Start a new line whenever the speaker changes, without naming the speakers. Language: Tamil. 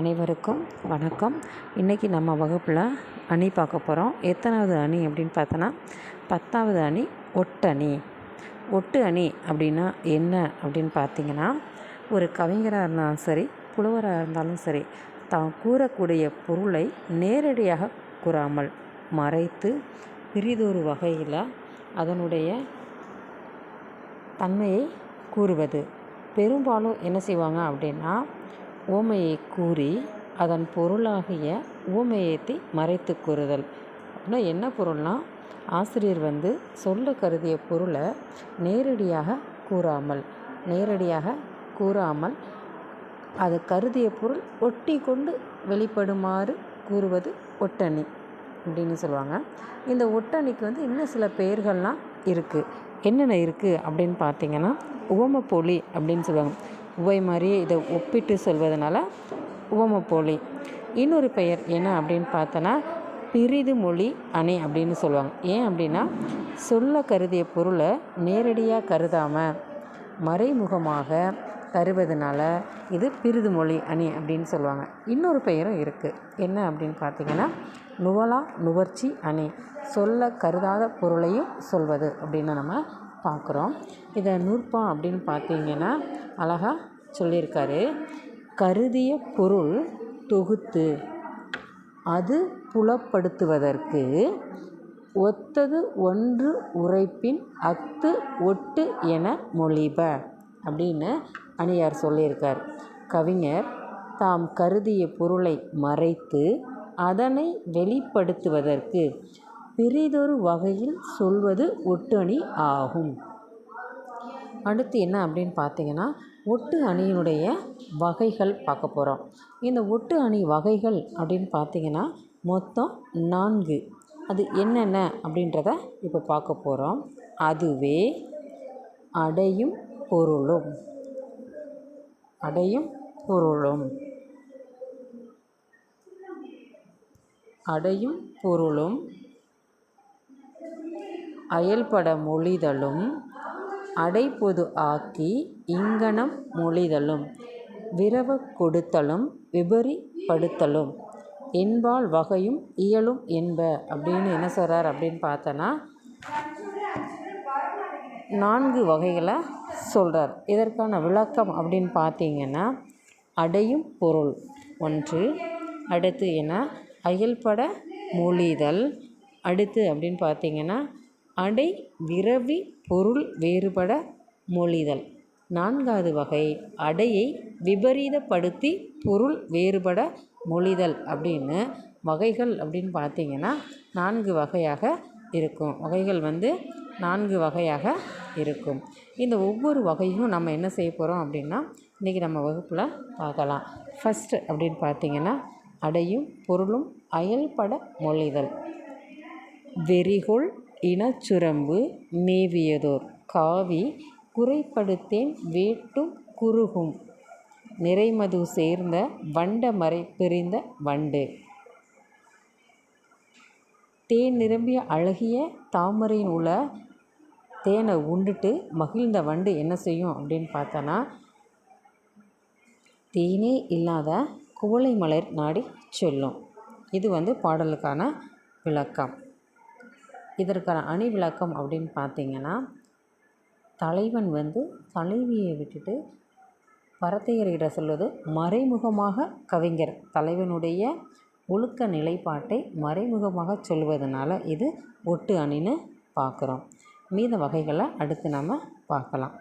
அனைவருக்கும் வணக்கம். இன்றைக்கி நம்ம வகுப்பில் அணி பார்க்க போகிறோம் எத்தனாவது அணி அப்படின்னு பார்த்தோன்னா பத்தாவது அணி ஒட்டணி ஒட்டு அணி அப்படின்னா என்ன அப்படின்னு பார்த்தீங்கன்னா ஒரு கவிஞராக இருந்தாலும் சரி புலவராக இருந்தாலும் சரி தான் கூறக்கூடிய பொருளை நேரடியாக கூறாமல் மறைத்து பிரிதொரு வகையில் அதனுடைய தன்மையை கூறுவது. பெரும்பாலும் என்ன செய்வாங்க அப்படின்னா ஓமையை கூறி அதன் பொருளாகிய ஓமையத்தை மறைத்து கூறுதல். அப்படின்னா என்ன பொருள்னால் ஆசிரியர் வந்து சொல்ல கருதிய பொருளை நேரடியாக கூறாமல் நேரடியாக கூறாமல் அது கருதிய பொருள் ஒட்டி கொண்டு வெளிப்படுமாறு கூறுவது ஒட்டணி அப்படின்னு சொல்லுவாங்க. இந்த ஒட்டணிக்கு வந்து இன்னும் சில பெயர்கள்லாம் இருக்குது என்னென்ன இருக்குது அப்படின்னு பார்த்தீங்கன்னா உவமப்போலி அப்படின்னு சொல்லுவாங்க. உவை மாதிரியே இதை ஒப்பிட்டு சொல்வதனால உவமப்போலி இன்னொரு பெயர் என்ன அப்படின்னு பார்த்தோன்னா பிரிது மொழி அணி அப்படின்னு சொல்லுவாங்க. ஏன் அப்படின்னா சொல்ல கருதிய பொருளை நேரடியாக கருதாமல் மறைமுகமாக தருவதனால இது பிரிது மொழி அணி அப்படின்னு சொல்லுவாங்க. இன்னொரு பெயரும் இருக்குது என்ன அப்படின்னு பார்த்தீங்கன்னா நுவலா நுவர்ச்சி அணி. சொல்ல கருதாத பொருளையும் சொல்வது அப்படின்னு நம்ம பார்க்குறோம். இதை நூற்பா அப்படின்னு பார்த்தீங்கன்னா அழகாக சொல்லியிருக்காரு. கருதிய பொருள் தொகுத்து அது புலப்படுத்துவதற்கு ஒத்தது ஒன்று உரைப்பின் அத்து ஒட்டு என மொழிப அப்படின்னு அணியார் சொல்லியிருக்கார். கவிஞர் தாம் கருதிய பொருளை மறைத்து அதனை வெளிப்படுத்துவதற்கு பிறிதொரு வகையில் சொல்வது ஒட்டு அணி ஆகும். அடுத்து என்ன அப்படின்னு பார்த்தீங்கன்னா ஒட்டு அணியினுடைய வகைகள் பார்க்க போகிறோம் இந்த ஒட்டு அணி வகைகள் அப்படின்னு பார்த்தீங்கன்னா மொத்தம் நான்கு. அது என்னென்ன அப்படின்றத இப்போ பார்க்க போகிறோம் அதுவே அடையும் பொருளும். அடையும் பொருளும். அடையும் பொருளும். அயல்பட மொழிதலும் அடைப்பொது ஆக்கி இங்கனம் மொழிதலும் விரவ கொடுத்தலும் விபரிப்படுத்தலும் என்பால் வகையும் இயலும் என்ப அப்படின்னு என்ன சொல்கிறார் அப்படின்னு பார்த்தோன்னா நான்கு வகைகளை சொல்கிறார் இதற்கான விளக்கம் அப்படின்னு பார்த்தீங்கன்னா அடையும் பொருள். ஒன்று அடுத்து என்ன? அயல்பட மொழிதல். அடுத்து அப்படின்னு பார்த்தீங்கன்னா அடை விரவி பொருள் வேறுபட மொழிதல். நான்காவது வகை அடையை விபரீதப்படுத்தி பொருள் வேறுபட மொழிதல் அப்படின்னு வகைகள் அப்படின்னு பார்த்தீங்கன்னா நான்கு வகையாக இருக்கும். வகைகள் வந்து நான்கு வகையாக இருக்கும். இந்த ஒவ்வொரு வகையும் நம்ம என்ன செய்ய போகிறோம் அப்படின்னா இன்றைக்கி நம்ம வகுப்பில் பார்க்கலாம். ஃபஸ்ட்டு அப்படின்னு பார்த்தீங்கன்னா அடையும் பொருளும் அயல்பட மொழிதல். வெறிகொள் இனச்சுரம்பு மேவியதோர். காவி குறைப்படுத்தேன் வேட்டும் குறுகும். நிறைமது சேர்ந்த வண்ட மறை பிரிந்த வண்டு. தேன் நிரம்பிய அழகிய தாமரையின் உள்ள தேனை உண்டுட்டு மகிழ்ந்த வண்டு என்ன செய்யும் அப்படின்னு பார்த்தோன்னா தேனே இல்லாத குவளை மலர் நாடி சொல்லும். இது வந்து பாடலுக்கான விளக்கம். இதற்கான அணி விளக்கம் அப்படின்னு பார்த்தீங்கன்னா தலைவன் வந்து தலைவியை விட்டுட்டு பரத்தையரிட சொல்வது மறைமுகமாக கவிஞர். தலைவனுடைய ஒழுக்க நிலைப்பாட்டை மறைமுகமாக சொல்வதனால இது ஒட்டு அணின்னு பார்க்குறோம். மீத வகைகளை அடுத்து நம்ம பார்க்கலாம்.